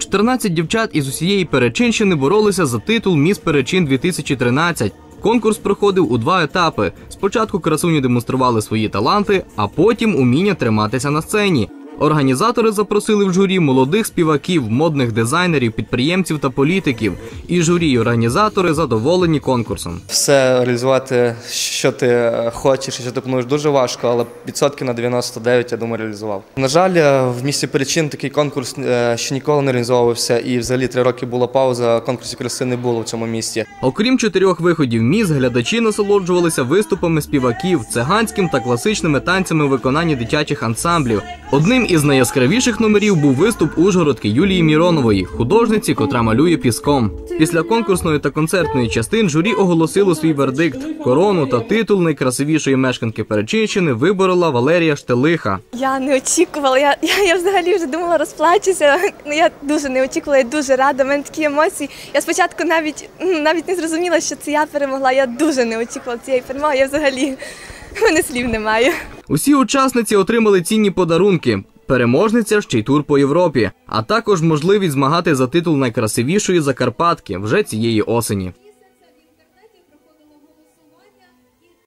14 дівчат із усієї Перечинщини боролися за титул Міс Перечин 2013. Конкурс проходив у два етапи. Спочатку красуні демонстрували свої таланти, а потім уміння триматися на сцені. Організатори запросили в журі молодих співаків, модних дизайнерів, підприємців та політиків. І журі, і організатори задоволені конкурсом. Все реалізувати, що ти хочеш що ти плануєш, дуже важко, але відсотки на 99, я думаю, реалізував. На жаль, е, в місті Перечин такий конкурс е, ще ніколи не реалізовувався, і взагалі три роки була пауза, конкурсів краси не було в цьому місті. Окрім чотирьох виходів міс, глядачі насолоджувалися виступами співаків, циганським та класичними танцями у виконанні дитячих ансамблів. Одним із найяскравіших номерів був виступ ужгородки Юлії Міронової, художниці, котра малює піском. Після конкурсної та концертної частин журі оголосило свій вердикт. Корону та титул найкрасивішої мешканки Перечинщини виборола Валерія Штелиха. Я не очікувала. Я, я, я взагалі вже думала розплачуся. Ну я дуже не очікувала, я дуже рада. У мене такі емоції. Я спочатку навіть навіть не зрозуміла, що це я перемогла. Я дуже не очікувала цієї перемоги. Я взагалі мене слів немає. Усі учасниці отримали цінні подарунки. Переможниця ще й тур по Європі, а також можливість змагати за титул найкрасивішої Закарпатки вже цієї осені.